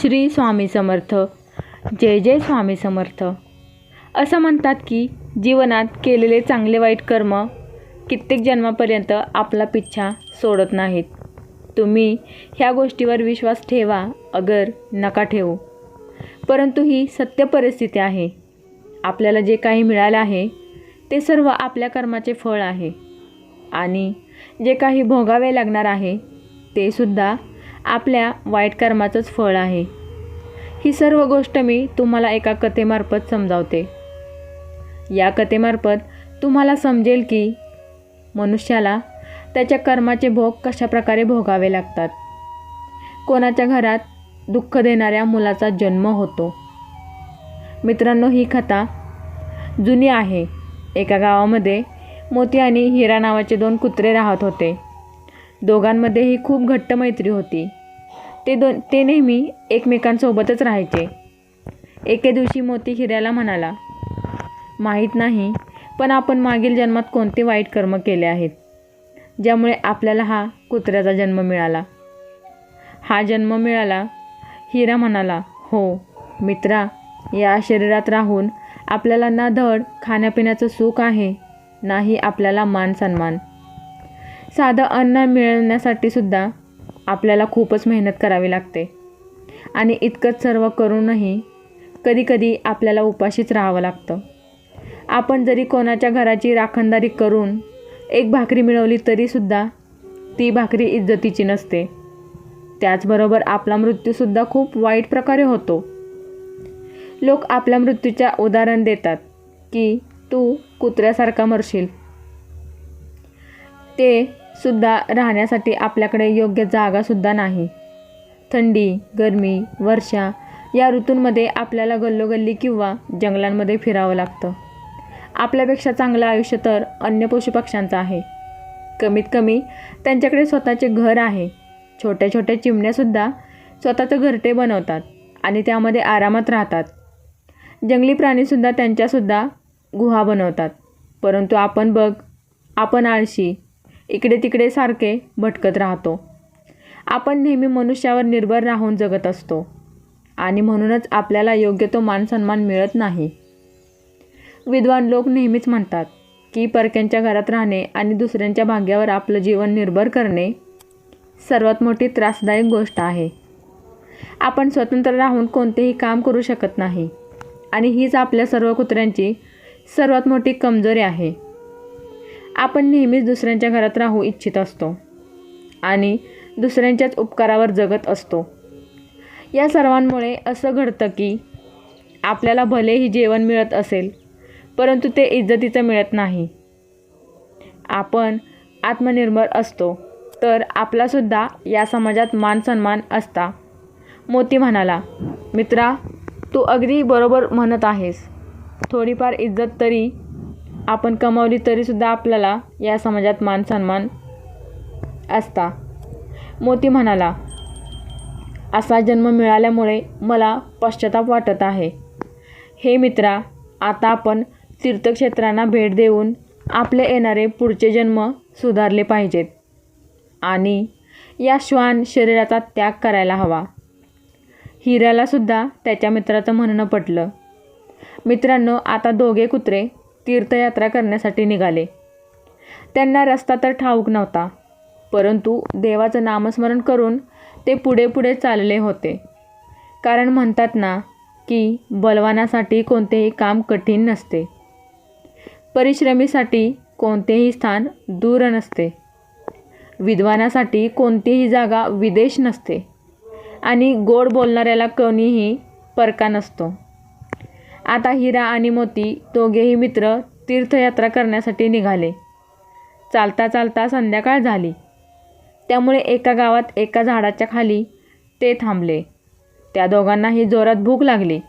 श्री स्वामी समर्थ. जय जय स्वामी समर्थ. असं म्हणतात की जीवनात केलेले चांगले वाईट कर्म कित्येक जन्मापर्यंत आपला पिच्छा सोडत नाहीत. तुम्ही ह्या गोष्टीवर विश्वास ठेवा अगर नका ठेवू. परंतु ही सत्य परिस्थिती आहे. आपल्याला जे काही मिळालं आहे ते सर्व आपल्या कर्माचे फळ आहे. आणि जे काही भोगावे लागणार आहे ते सुद्धा आपल्या वाईट कर्माचंच फळ आहे. ही सर्व गोष्ट मी तुम्हाला एका कथेमार्फत समजावते. या कथेमार्फत तुम्हाला समजेल की मनुष्याला त्याच्या कर्माचे भोग कशाप्रकारे भोगावे लागतात. कोणाच्या घरात दुःख देणाऱ्या मुलाचा जन्म होतो. मित्रांनो ही कथा जुनी आहे. एका गावामध्ये मोती आणि हिरा नावाचे दोन कुत्रे राहत होते. दोघांमध्येही खूप घट्ट मैत्री होती. ते दोन ते नेहमी एकमेकांसोबतच राहायचे. एके दिवशी मोती हिऱ्याला म्हणाला माहीत नाही पण आपण मागील जन्मात कोणते वाईट कर्म केले आहेत ज्यामुळे आपल्याला हा कुत्र्याचा जन्म मिळाला. हा जन्म मिळाला हिरा म्हणाला हो मित्रा या शरीरात राहून आपल्याला ना धड खाण्यापिण्याचं सुख आहे नाही आपल्याला मान सन्मान साधं अन्न मिळवण्यासाठी सुद्धा आपल्याला खूपच मेहनत करावी लागते. आणि इतकंच सर्व करूनही कधीकधी आपल्याला उपाशीच राहावं लागतं. आपण जरी कोणाच्या घराची राखणदारी करून एक भाकरी मिळवली तरीसुद्धा ती भाकरी इज्जतीची नसते. त्याचबरोबर आपला मृत्यूसुद्धा खूप वाईट प्रकारे होतो. लोक आपल्या मृत्यूच्या उदाहरण देतात की तू कुत्र्यासारखा मरशील. ते सुद्धा राहण्यासाठी आपल्याकडे योग्य जागासुद्धा नाही. थंडी गरमी वर्षा या ऋतूंमध्ये आपल्याला गल्लोगल्ली किंवा जंगलांमध्ये फिरावं लागतं. आपल्यापेक्षा चांगलं आयुष्य तर अन्य पशुपक्ष्यांचं आहे. कमीत कमी त्यांच्याकडे स्वतःचे घर आहे. छोट्या छोट्या चिमण्यासुद्धा स्वतःचं घरटे बनवतात आणि त्यामध्ये आरामात राहतात. जंगली प्राणीसुद्धा त्यांच्यासुद्धा गुहा बनवतात. परंतु आपण बघ आपण आळशी इकडे तिकडे सारखे भटकत राहतो. आपण नेहमी मनुष्यावर निर्भर राहून जगत असतो. आणि म्हणूनच आपल्याला योग्य तो मानसन्मान मिळत नाही. विद्वान लोक नेहमीच म्हणतात की परक्यांच्या घरात राहणे आणि दुसऱ्यांच्या भाग्यावर आपलं जीवन निर्भर करणे सर्वात मोठी त्रासदायक गोष्ट आहे. आपण स्वतंत्र राहून कोणतेही काम करू शकत नाही. आणि हीच आपल्या सर्व कुत्र्यांची सर्वात मोठी कमजोरी आहे. आपण नेहमीच दुसऱ्यांच्या घरात राहू इच्छित असतो आणि दुसऱ्यांच्याच उपकारावर जगत असतो. या सर्वांमुळे असं घडतं की आपल्याला भलेही जेवण मिळत असेल परंतु ते इज्जतीचं मिळत नाही. आपण आत्मनिर्भर असतो तर आपलासुद्धा या समाजात मान सन्मान असता. मोती म्हणाला मित्रा तू अगदी बरोबर म्हणत आहेस. थोडीफार इज्जत तरी आपण कमावली तरीसुद्धा आपल्याला या समाजात मान सन्मान असता. मोती म्हणाला असा जन्म मिळाल्यामुळे मला पश्चाताप वाटत आहे. हे मित्रा आता आपण तीर्थक्षेत्रांना भेट देऊन आपले येणारे पुढचे जन्म सुधारले पाहिजेत आणि या श्वान शरीराचा त्याग करायला हवा. हिऱ्यालासुद्धा त्याच्या मित्राचं म्हणणं पटलं. मित्रांनो आता दोघे कुत्रे तीर्थयात्रा करण्यासाठी निघाले. त्यांना रस्ता तर ठाऊक नव्हता परंतु देवाचं नामस्मरण करून ते पुढे पुढे चालले होते. कारण म्हणतात ना की बलवानासाठी कोणतेही काम कठीण नसते. परिश्रमीसाठी कोणतेही स्थान दूर नसते. विद्वानासाठी कोणतीही जागा विदेश नसते. आणि गोड बोलणाऱ्याला कोणीही परका नसतो. आता हिरा आणि मोती दोघेही मित्र तीर्थयात्रा करण्यासाठी निघाले. चालता चालता संध्याकाळ झाली. त्यामुळे एका गावात एका झाडाच्या खाली ते थांबले. त्या दोघांनाही जोरात भूक लागली.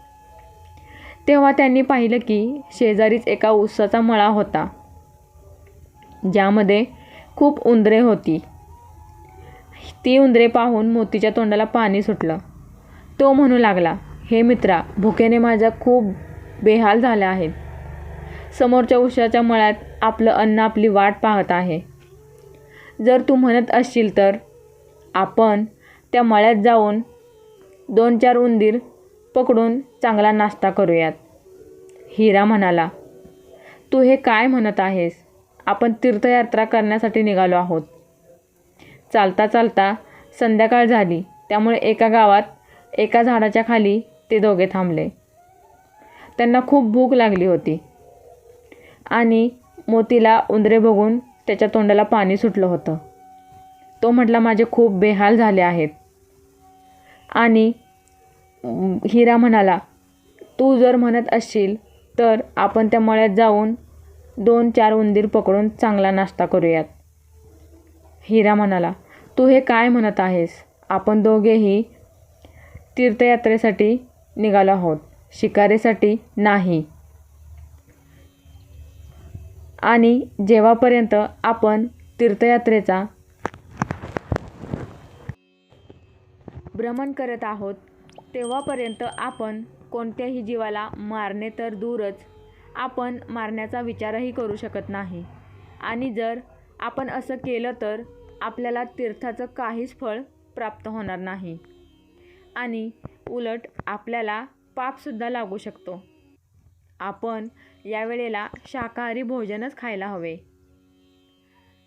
तेव्हा त्यांनी पाहिलं की शेजारीच एका उसाचा मळा होता ज्यामध्ये खूप उंदरे होती. ती उंदरे पाहून मोतीच्या तोंडाला पाणी सुटलं. तो म्हणू लागला हे मित्रा भुकेने माझ्या खूप बेहाल झाल्या आहेत. समोरच्या उशाच्या मळ्यात आपलं अन्न आपली वाट पाहत आहे. जर तू म्हणत असशील तर आपण त्या मळ्यात जाऊन दोन चार उंदीर पकडून चांगला नाश्ता करूयात. हिरा म्हणाला तू हे काय म्हणत आहेस? आपण तीर्थयात्रा करण्यासाठी निघालो आहोत. चालता चालता संध्याकाळ झाली. त्यामुळे एका गावात एका झाडाच्या खाली ते दोघे थांबले. त्यांना खूप भूक लागली होती. आणि मोतीला उंदरे बघून त्याच्या तोंडाला पाणी सुटलं होतं. तो म्हटला माझे खूप बेहाल झाले आहेत. आणि हिरा म्हणाला तू जर म्हणत असशील तर आपण त्या मळ्यात जाऊन दोन चार उंदीर पकडून चांगला नाश्ता करूयात. हिरा म्हणाला तू हे काय म्हणत आहेस? आपण दोघेही तीर्थयात्रेसाठी निघालो आहोत. शिकारीसाठी नाही. आणि जेव्हापर्यंत आपण तीर्थयात्रेचा भ्रमण करत आहोत तेव्हापर्यंत आपण कोणत्याही जीवाला मारणे तर दूरच. आपण मारण्याचा विचारही करू शकत नाही. आणि जर आपण असं केलं तर आपल्याला तीर्थाचं काहीच फळ प्राप्त होणार नाही. आणि उलट आपल्याला पापसुद्धा लागू शकतो. आपण यावेळेला शाकाहारी भोजनच खायला हवे.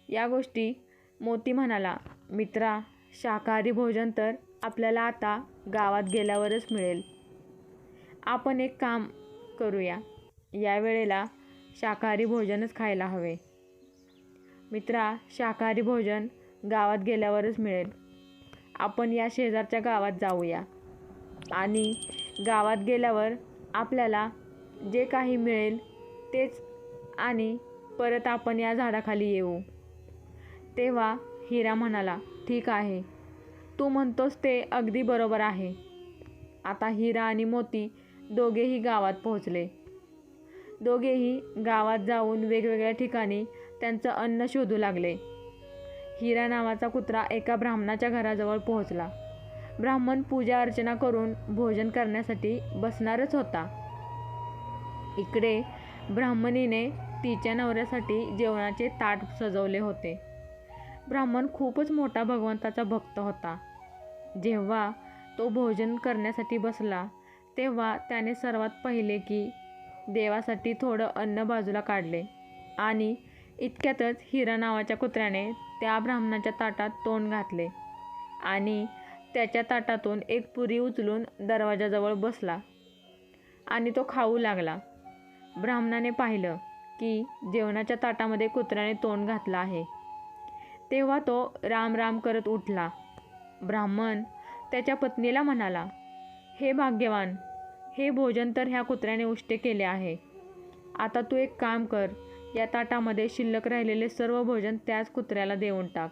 या गोष्टी मोती म्हणाला मित्रा शाकाहारी भोजन तर आपल्याला आता गावात गेल्यावरच मिळेल. आपण एक काम करूया. यावेळेला शाकाहारी भोजनच खायला हवे. मित्रा शाकाहारी भोजन गावात गेल्यावरच मिळेल. आपण या शेजारच्या गावात जाऊया आणि गावात गेल्यावर आपल्याला जे काही मिळेल तेच आणि परत आपण या झाडाखाली येऊ. तेव्हा हिरा म्हणाला ठीक आहे. तू म्हणतोस ते अगदी बरोबर आहे. आता हिरा आणि मोती दोघेही गावात पोहोचले. दोघेही गावात जाऊन वेगवेगळ्या ठिकाणी त्यांचं अन्न शोधू लागले. हिरा नावाचा कुत्रा एका ब्राह्मणाच्या घराजवळ पोहोचला. ब्राह्मण पूजा अर्चना करून भोजन करण्यासाठी बसणारच होता. इकडे ब्राह्मणीने तिच्या नवऱ्यासाठी जेवणाचे ताट सजवले होते. ब्राह्मण खूपच मोठा भगवंताचा भक्त होता. जेव्हा तो भोजन करण्यासाठी बसला तेव्हा त्याने सर्वात पहिले की देवासाठी थोडं अन्न बाजूला काढले आणि इतक्यातच हिरा नावाच्या कुत्र्याने त्या ब्राह्मणाच्या ताटात तोंड घातले आणि त्याच्या ताटातून एक पुरी उचलून दरवाजाजवळ बसला आणि तो खाऊ लागला. ब्राह्मणाने पाहिलं की जेवणाच्या ताटामध्ये कुत्र्याने तोंड घातलं आहे. तेव्हा तो राम राम करत उठला. ब्राह्मण त्याच्या पत्नीला म्हणाला हे भाग्यवान हे भोजन तर ह्या कुत्र्याने उष्टे केले आहे. आता तू एक काम कर या ताटामध्ये शिल्लक राहिलेले सर्व भोजन त्याच कुत्र्याला देऊन टाक.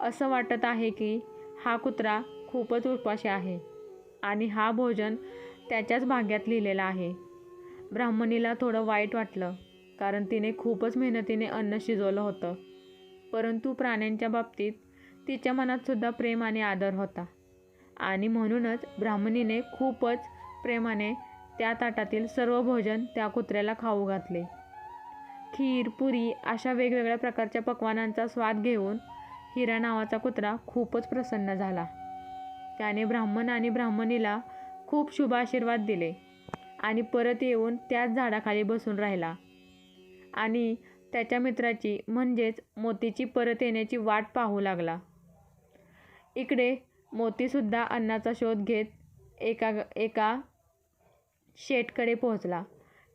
असं वाटत आहे की हा कुत्रा खूपच उपाशी आहे आणि हा भोजन त्याच्याच भाग्यात लिहिलेला आहे. ब्राह्मणीला थोडं वाईट वाटलं कारण तिने खूपच मेहनतीने अन्न शिजवलं होतं. परंतु प्राण्यांच्या बाबतीत तिच्या मनात सुद्धा प्रेम आणि आदर होता. आणि म्हणूनच ब्राह्मणीने खूपच प्रेमाने त्या ताटातील सर्व भोजन त्या कुत्र्याला खाऊ घातले. खीर पुरी अशा वेगवेगळ्या प्रकारच्या पक्वानांचा स्वाद घेऊन हिरा नावाचा कुत्रा खूपच प्रसन्न झाला. त्याने ब्राह्मण आणि ब्राह्मणीला खूप शुभ आशीर्वाद दिले आणि परत येऊन त्याच झाडाखाली बसून राहिला. आणि त्याच्या मित्राची म्हणजेच मोतीची परत येण्याची वाट पाहू लागला. इकडे मोतीसुद्धा अन्नाचा शोध घेत एका एका शेठकडे पोहोचला.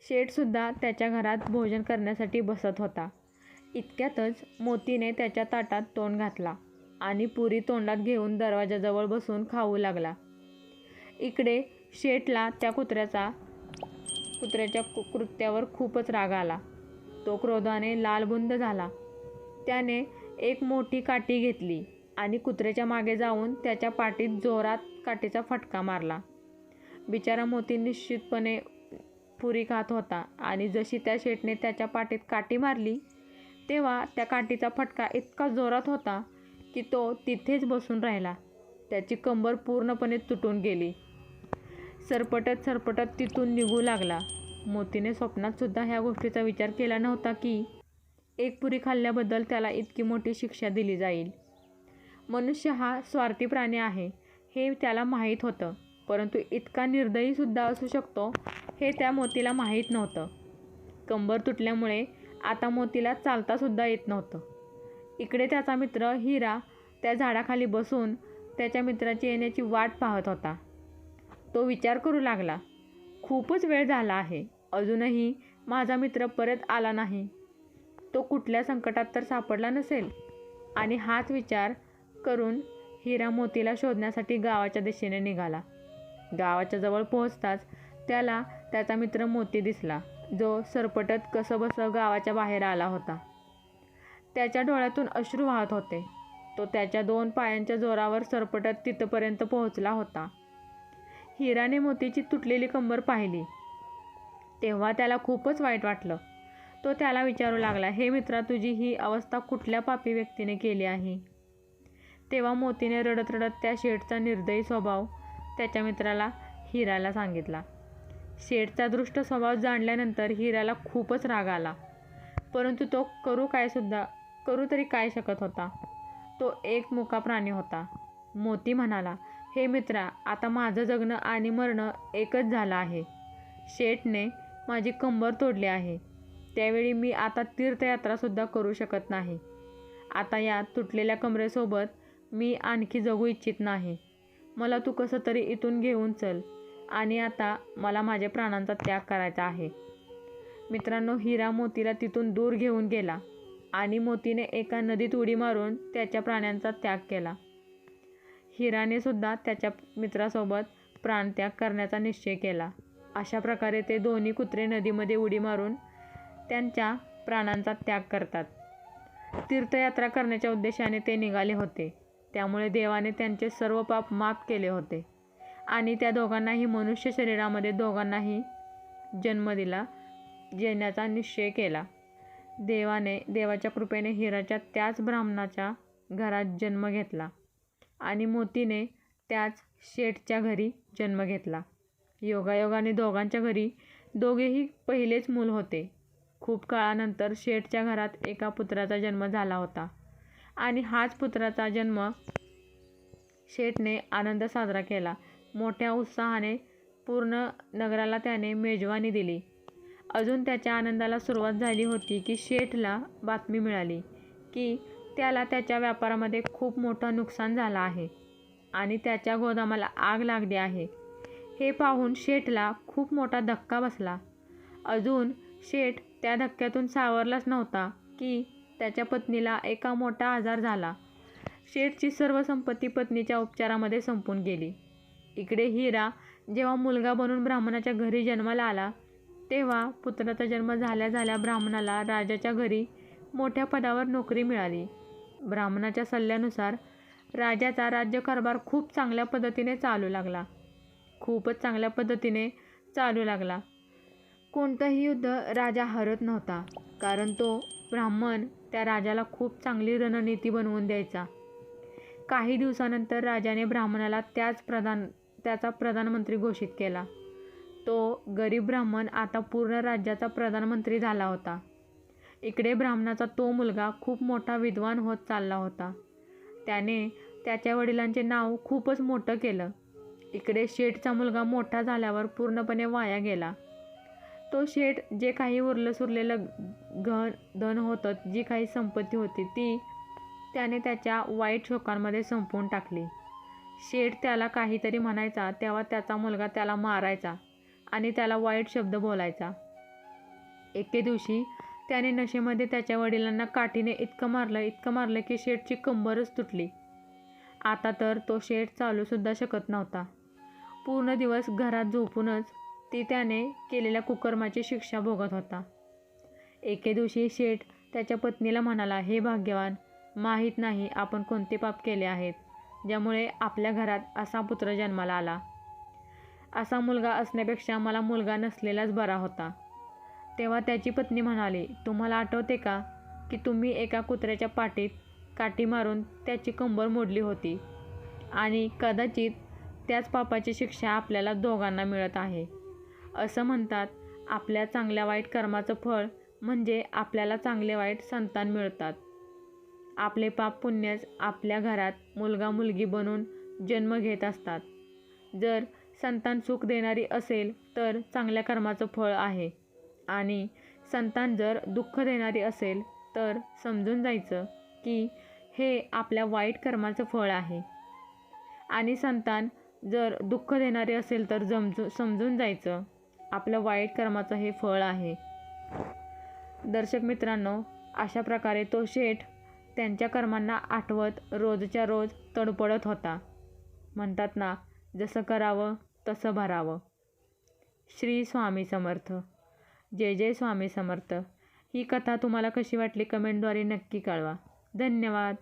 शेठसुद्धा त्याच्या घरात भोजन करण्यासाठी बसत होता. इतक्यातच मोतीने त्याच्या ताटात तोंड घातला आणि पुरी तोंडात घेऊन दरवाजाजवळ बसून खाऊ लागला. इकडे शेठला त्या कुत्र्याचा कुत्र्याच्या कु- कृत्यावर खूपच राग आला. तो क्रोधाने लालबुंद झाला. त्याने एक मोठी काठी घेतली आणि कुत्र्याच्या मागे जाऊन त्याच्या पाठीत जोरात काठीचा फटका मारला. बिचारा मोती निश्चितपणे पुरी खात होता आणि जशी त्या शेठने त्याच्या पाठीत काठी मारली तेव्हा त्या काठीचा फटका इतका जोरात होता की तो तिथेच बसून राहिला. त्याची कंबर पूर्णपणे तुटून गेली. सरपटत सरपटत तिथून निघू लागला. मोतीने स्वप्नातसुद्धा ह्या गोष्टीचा विचार केला नव्हता की एक पुरी खाल्ल्याबद्दल त्याला इतकी मोठी शिक्षा दिली जाईल. मनुष्य हा स्वार्थी प्राणी आहे हे त्याला माहीत होतं. परंतु इतका निर्दयीसुद्धा असू शकतो हे त्या मोतीला माहीत नव्हतं. कंबर तुटल्यामुळे आता मोतीला चालतासुद्धा येत नव्हतं. इकडे त्याचा मित्र हिरा त्या झाडाखाली बसून त्याच्या मित्राची येण्याची वाट पाहत होता. तो विचार करू लागला खूपच वेळ झाला आहे. अजूनही माझा मित्र परत आला नाही. तो कुठल्या संकटात तर सापडला नसेल. आणि हाच विचार करून हिरा मोतीला शोधण्यासाठी गावाच्या दिशेने निघाला. गावाच्या जवळ पोहोचताच त्याला त्याचा मित्र मोती दिसला. जो सरपटत कसंबसं गावाच्या बाहेर आला होता. त्याच्या डोळ्यातून अश्रू वाहत होते. तो त्याच्या दोन पायांच्या जोरावर सरपटत तिथपर्यंत पोहोचला होता. हिराने मोतीची तुटलेली कंबर पाहिली. तेव्हा त्याला खूपच वाईट वाटलं. तो त्याला विचारू लागला हे मित्रा तुझी ही अवस्था कुठल्या पापी व्यक्तीने केली आहे? तेव्हा मोतीने रडत रडत त्या शेठचा निर्दयी स्वभाव त्याच्या मित्राला हिराला सांगितला. शेठचा दृष्ट स्वभाव जाणल्यानंतर हिराला खूपच राग आला. परंतु तो करू काय सुद्धा करू तरी काय शकत होता? तो एक मुका प्राणी होता. मोती म्हणाला हे मित्रा आता माझं जगणं आणि मरणं एकच झालं आहे. शेठने माझी कंबर तोडली आहे. त्यावेळी मी आता तीर्थयात्रासुद्धा करू शकत नाही. आता या तुटलेल्या कमरेसोबत मी आणखी जगू इच्छित नाही. मला तू कसं तरी इथून घेऊन चल. आणि आता मला माझ्या प्राणांचा त्याग करायचा आहे. मित्रांनो हिरा मोतीला तिथून दूर घेऊन गेला आणि मोतीने एका नदीत उडी मारून त्याच्या प्राण्यांचा त्याग केला. हिराने सुद्धा त्याच्या मित्रासोबत प्राणत्याग करण्याचा निश्चय केला. अशा प्रकारे ते दोन्ही कुत्रे नदीमध्ये उडी मारून त्यांच्या प्राणांचा त्याग करतात. तीर्थयात्रा करण्याच्या उद्देशाने ते निघाले होते. त्यामुळे देवाने त्यांचे सर्व पाप माफ केले होते. आणि त्या दोघांनाही मनुष्य शरीरामध्ये दोघांनाही जन्म दिला येण्याचा निश्चय केला. देवाने देवाच्या कृपेने हिराच्या त्याच ब्राह्मणाच्या घरात जन्म घेतला आणि मोतीने त्याच शेठच्या घरी जन्म घेतला. योगायोगाने दोघांच्या घरी दोघेही पहिलेच मूल होते. खूप काळानंतर शेठच्या घरात एका पुत्राचा जन्म झाला होता आणि हाच पुत्राचा जन्म शेठने आनंद साजरा केला. मोठ्या उत्साहाने पूर्ण नगराला त्याने मेजवानी दिली. अजून त्याच्या आनंदाला सुरुवात झाली होती की शेठला बातमी मिळाली की त्याला त्याच्या व्यापारामध्ये खूप मोठं नुकसान झालं आहे आणि त्याच्या गोदामाला आग लागली आहे. हे पाहून शेठला खूप मोठा धक्का बसला. अजून शेठ त्या धक्क्यातून सावरलाच नव्हता की त्याच्या पत्नीला एका मोठा आजार झाला. शेठची सर्व संपत्ती पत्नीच्या उपचारामध्ये संपून गेली. इकडे हिरा जेव्हा मुलगा बनून ब्राह्मणाच्या घरी जन्माला आला तेव्हा पुत्राचा जन्म झाल्या झाल्या ब्राह्मणाला राजाच्या घरी मोठ्या पदावर नोकरी मिळाली. ब्राह्मणाच्या सल्ल्यानुसार राजाचा राज्यकारभार खूप चांगल्या पद्धतीने चालू लागला. खूपच चांगल्या पद्धतीने चालू लागला. कोणतंही युद्ध राजा हरत नव्हता कारण तो ब्राह्मण त्या राजाला खूप चांगली रणनीती बनवून द्यायचा. काही दिवसानंतर राजाने ब्राह्मणाला त्याच प्रधान त्याचा प्रधानमंत्री घोषित केला. तो गरीब ब्राह्मण आता पूर्ण राज्याचा प्रधानमंत्री झाला होता. इकडे ब्राह्मणाचा तो मुलगा खूप मोठा विद्वान होत चालला होता. त्याने त्याच्या वडिलांचे नाव खूपच मोठं केलं. इकडे शेठचा मुलगा मोठा झाल्यावर पूर्णपणे वाया गेला. तो शेठ जे काही उरलं सुरलेलं घन धन होतं जी काही संपत्ती होती ती त्याने त्याच्या वाईट शोकांमध्ये संपवून टाकली. शेठ त्याला काहीतरी म्हणायचा तेव्हा त्याचा मुलगा त्याला मारायचा आणि त्याला वाईट शब्द बोलायचा. एके दिवशी त्याने नशेमध्ये त्याच्या वडिलांना काठीने इतकं मारलं इतकं मारलं की शेठची कंबरच तुटली. आता तर तो शेठ चालूसुद्धा शकत नव्हता. पूर्ण दिवस घरात झोपूनच ती त्याने केलेल्या कुकर्माची शिक्षा भोगत होता. एके दिवशी शेठ त्याच्या पत्नीला म्हणाला हे भाग्यवान माहीत नाही आपण कोणते पाप केले आहेत. ज्यामुळे आपल्या घरात असा पुत्र जन्माला आला. असा मुलगा असण्यापेक्षा मला मुलगा नसलेलाच बरा होता. तेव्हा त्याची पत्नी म्हणाली तुम्हाला आठवते का की तुम्ही एका कुत्र्याच्या पाठीत काठी मारून त्याची कंबर मोडली होती? आणि कदाचित त्याच पापाची शिक्षा आपल्याला दोघांना मिळत आहे. असं म्हणतात आपल्या चांगल्या वाईट कर्माचं फळ म्हणजे आपल्याला चांगले वाईट संतान मिळतात. आपले पाप पुण्यच आपल्या घरात मुलगा मुलगी बनून जन्म घेत असतात. जर संतान सुख देणारी असेल तर चांगल्या कर्माचं फळ आहे. आणि संतान जर दुःख देणारी असेल तर समजून जायचं की हे आपल्या वाईट कर्माचं फळ आहे. आणि संतान जर दुःख देणारे असेल तर जमजू समजून जायचं आपलं वाईट कर्माचं हे फळ आहे. दर्शक मित्रांनो अशा प्रकारे तो शेठ त्यांच्या कर्मांना आठवत रोजच्या रोज तडपडत होता. म्हणतात ना जसं करावं तसं भरावं. श्री स्वामी समर्थ. जय जय स्वामी समर्थ. ही कथा तुम्हाला कशी वाटली कमेंटद्वारे नक्की कळवा. धन्यवाद.